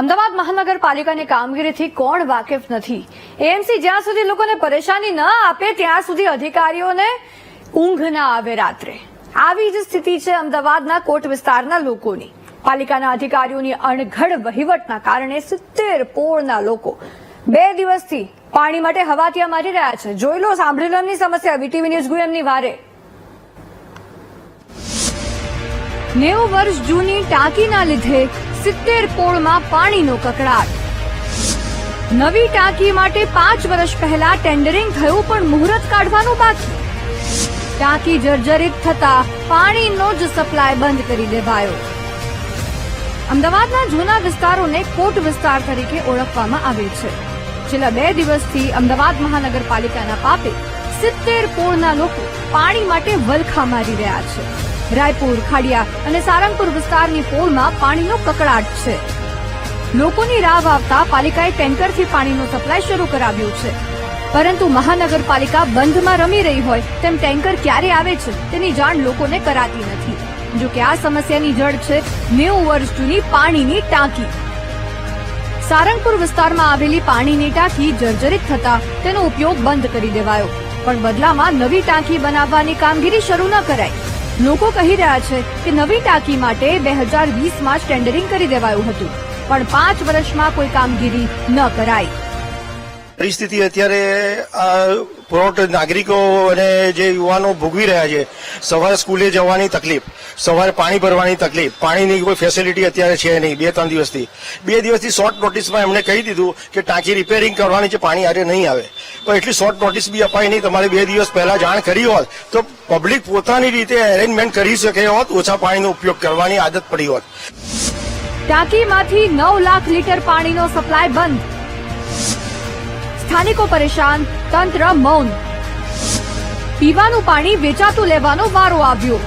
અમદાવાદ મહાનગરપાલિકાની કામગીરીથી કોણ વાકેફ નથી? એએમસી જ્યાં સુધી લોકોને પરેશાની ન આપે, ત્યાં સુધી અધિકારીઓને ઊંઘ ના આવે રાત્રે. આવી જ સ્થિતિ છે અમદાવાદના કોટ વિસ્તારના લોકોની. પાલિકાના અધિકારીઓની અણઘડ વહીવટના કારણે સિત્તેર પોળના લોકો બે દિવસથી પાણી માટે હવાતિયા મારી રહ્યા છે. જોઈ લો, સાંભળી લો એમની સમસ્યા. વીટીવી ન્યૂઝ ગુ એમની વારે. નેવું વર્ષ જૂની ટાંકીના લીધે સિત્તેર પોળમાં પાણીનો કકડાટ. નવી ટાંકી માટે પાંચ વર્ષ પહેલા ટેન્ડરિંગ થયું પણ મુહૂર્ત કાઢવાનું બાકી. ટાંકી જર્જરિત થતા પાણીનો જ સપ્લાય બંધ કરી દેવાયો. અમદાવાદના જૂના વિસ્તારોને કોટ વિસ્તાર તરીકે ઓળખવામાં આવે છે. છેલ્લા બે દિવસથી અમદાવાદ મહાનગરપાલિકાના પાપે સિત્તેર પોળના લોકો પાણી માટે વલખા મારી રહ્યા છે. રાયપુર, ખાડિયા અને સારંગપુર વિસ્તારની પોળમાં પાણીનો કકડાટ છે. લોકોની રાહ આવતા પાલિકાએ ટેન્કરથી પાણીનો સપ્લાય શરૂ કરાવ્યો છે. પરંતુ મહાનગરપાલિકા બંધમાં રમી રહી હોય તેમ ટેન્કર ક્યારે આવે છે તેની જાણ લોકોને કરાતી નથી. જો કે આ સમસ્યાની જડ છે નેવું વર્ષ જૂની પાણીની ટાંકી. સારંગપુર વિસ્તારમાં આવેલી પાણીની ટાંકી જર્જરિત થતા તેનો ઉપયોગ બંધ કરી દેવાયો. પણ બદલામાં નવી ટાંકી બનાવવાની કામગીરી શરૂ ન કરાઈ. લોકો કહી રહ્યા છે કે નવી ટાંકી માટે બે હજાર વીસમાં જ ટેન્ડરિંગ કરી દેવાયું હતું. પણ પાંચ વર્ષમાં કોઈ કામગીરી ન કરાઈ. પરિસ્થિતિ અત્યારે આ પુરવઠો નાગરિકો અને જે યુવાનો ભોગવી રહ્યા છે, સવારે સ્કૂલે જવાની તકલીફ, સવારે પાણી ભરવાની તકલીફ, પાણીની કોઈ ફેસિલિટી અત્યારે છે નહીં, બે ત્રણ દિવસથી. બે દિવસથી શોર્ટ નોટિસમાં એમણે કહી દીધું કે ટાંકી રિપેરિંગ કરવાની છે, પાણી આરે નહીં આવે. પણ એટલી શોર્ટ નોટિસ બી અપાય નહીં, તમારે બે દિવસ પહેલા જાણ કરી હોત, તો પબ્લિક પોતાની રીતે એરેન્જમેન્ટ કરી શકે હોત, ઓછા પાણીનો ઉપયોગ કરવાની આદત પડી હોત. ટાંકીમાંથી નવ લાખ લીટર પાણીનો સપ્લાય બંધ. સ્થાનિકો પરેશાન. તંત્ર મૌન. પીવાનું પાણી વેચાતું લેવાનો વારો આવ્યો.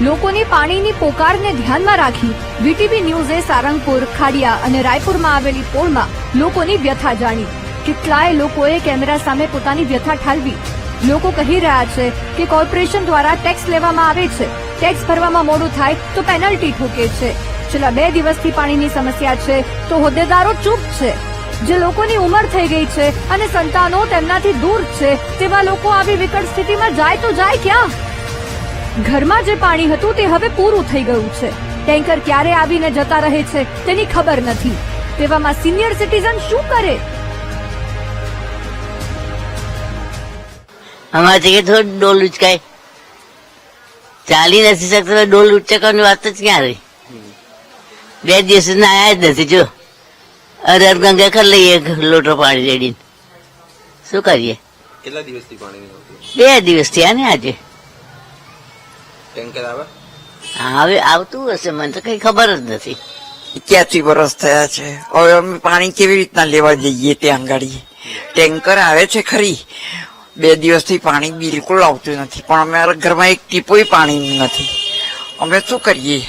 લોકોની પાણીની પોકારને ધ્યાનમાં રાખી વીટીવી ન્યૂઝે સારંગપુર, ખાડિયા અને રાયપુરમાં આવેલી પોળમાં લોકોની વ્યથા જાણી. કેટલાય લોકોએ કેમેરા સામે પોતાની વ્યથા ઠાલવી. લોકો કહી રહ્યા છે કે કોર્પોરેશન દ્વારા ટેક્સ લેવામાં આવે છે. ટેક્સ ભરવામાં મોડું થાય તો પેનલ્ટી ઠોકે છે. છેલ્લા બે દિવસથી પાણીની સમસ્યા છે તો હોદ્દેદારો ચૂપ છે. જે લોકોની ઉંમર થઈ ગઈ છે અને સંતાનો તેમનાથી દૂર છે તેવા લોકો આવી વિકટ સ્થિતિમાં જાય તો જાય ક્યાં? ઘરમાં જે પાણી હતું તે હવે પૂરું થઈ ગયું છે. ટેન્કર ક્યારે આવીને જતા રહે છે તેની ખબર નથી. તેવામાં સિનિયર સિટીઝન શું કરે? અમારે કે થોડું ડોલ ઉચકાય. ચાલી નથી શકતો ડોલ ઉચકવાની વાત જ ક્યાં રહી? બે દિવસ નાયા જ નથી, જો. અરે ગંગા કરી લઈએ એક લોટો પાણી રેડીને. શું કરીએ? કેટલા દિવસથી પાણી બે દિવસ થયા ને આજે. ટેન્કર આવે? હવે આવતું હશે મને તો કઈ ખબર જ નથી. એક્યાસી વર્ષ થયા છે? હવે અમે પાણી કેવી રીતના લેવા જઈએ ત્યાં ગાડી? ટેન્કર આવે છે ખરી. બે દિવસથી પાણી બિલકુલ આવતું નથી પણ અમારા ઘરમાં એક ટીપોય પાણી નથી. અમે શું કરીએ?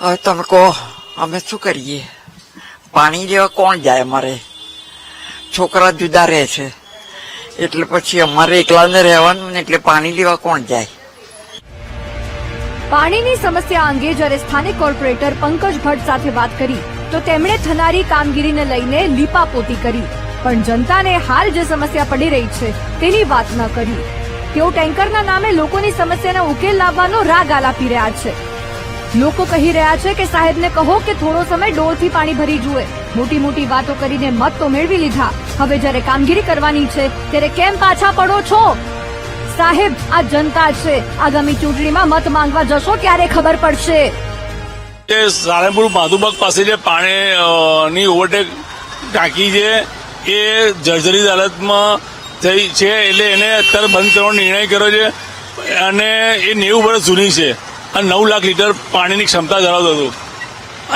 હવે તમે કહો અમે શું કરીએ? પાણી લેવા કોણ જાય અમારે? છોકરા જુદા રહે છે. એટલે પછી અમારે એકલાને રહેવાનું ને એટલે પાણી લેવા કોણ જાય? પાણીની સમસ્યા અંગે જ્યારે સ્થાનિક કોર્પોરેટર પંકજ ભટ્ટ સાથે વાત કરી, તો તેમણે થનારી કામગીરીને લઈને લીપાપોતી કરી. પણ જનતાને હાલ જે સમસ્યા પડી રહી છે, તેની વાત ન કરી. તેઓ ટેન્કરના નામે લોકોની સમસ્યાનો ઉકેલ લાવવાનો રાગ આલાપી રહ્યા છે. લોકો કહી રહ્યા છે કે સાહેબને કહો કે થોડો સમય ડોલથી પાણી ભરી જુએ. મોટી મોટી વાતો કરીને મત તો મેળવી લીધા. હવે જ્યારે કામગીરી કરવાની છે, ત્યારે કેમ પાછા પડો છો? સાહેબ, આ જનતા છે. આગામી ચૂંટણીમાં મત માંગવા જશો ત્યારે ખબર પડશે. એ સારંગપુર માધુબાગ પાસે જે પાણી ની ઓવરટેક ટાંકી છે એ જર્જરિત હાલતમાં થઈ છે એટલે એને અત્યારે બંધ કરવાનો નિર્ણય કર્યો છે અને એ નેવું વર્ષ જૂની છે. અને નવ લાખ લીટર પાણીની ક્ષમતા ધરાવતો હતો.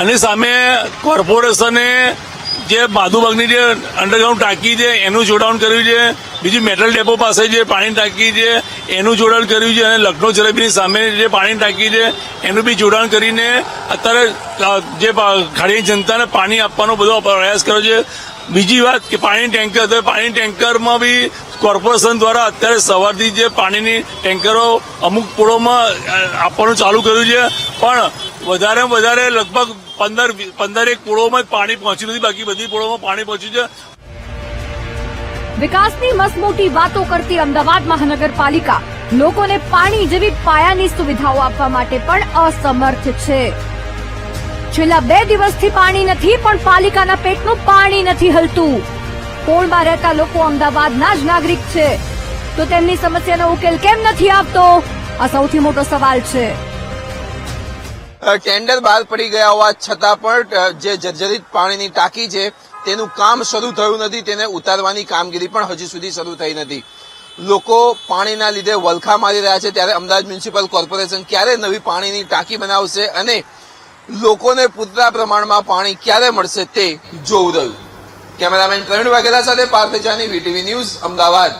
અને સામે કોર્પોરેશને જે માધુબાગની જે અંડરગ્રાઉન્ડ ટાંકી છે, એનું જોડાણ કર્યું છે, બીજી મેટલ ડેપો પાસે જે પાણી ટાંકી છે, એનું જોડાણ કર્યું છે, અને લખનૌ જલેબીની સામે જે પાણી ટાંકી છે, એનું બી જોડાણ કરીને અત્યારે જે ખાડી જનતાને પાણી આપવાનો બધો પ્રયાસ કર્યો છે. બીજી વાત કે પાણી ટેન્કર પાણી ટેન્કરમાં બી કોર્પોરેશન દ્વારા અત્યારે સવારથી જે પાણીની ટેન્કરો અમુક પોળોમાં આપવાનું ચાલુ કર્યું છે. પણ વધારે વધારે લગભગ પંદર પંદર એક પાણી પહોંચ્યું નથી. બાકી બધી પુળોમાં પાણી પહોંચ્યું છે. વિકાસની મસમોટી વાતો કરતી અમદાવાદ મહાનગરપાલિકા લોકોને પાણી જેવી પાયાની સુવિધાઓ આપવા માટે પણ અસમર્થ છે. છેલ્લા બે દિવસથી પાણી નથી, પણ પાલિકાના પેટનું પાણી નથી હલતું. પોળમાં રહેતા લોકો અમદાવાદના જ નાગરિક છે. તો તેમની સમસ્યાનો ઉકેલ કેમ નથી આપતો આ સૌથી મોટો સવાલ છે. ટેન્ડર બહાર પડી ગયા હોવા છતાં પણ જે જર્જરિત પાણીની ટાંકી છે, તેનું કામ શરૂ થયું નથી, તેને ઉતારવાની કામગીરી પણ હજી સુધી શરૂ થઈ નથી. લોકો પાણીના લીધે વલખા મારી રહ્યા છે, ત્યારે અમદાવાદ મ્યુનિસિપલ કોર્પોરેશન ક્યારે નવી પાણીની ટાંકી બનાવશે અને લોકોને પૂરતા પ્રમાણમાં પાણી ક્યારે મળશે તે જોવું રહ્યું. કેમેરામેન પ્રવીણ વાઘેલા સાથે પાર્થ જાની વીટીવી ન્યૂઝ અમદાવાદ.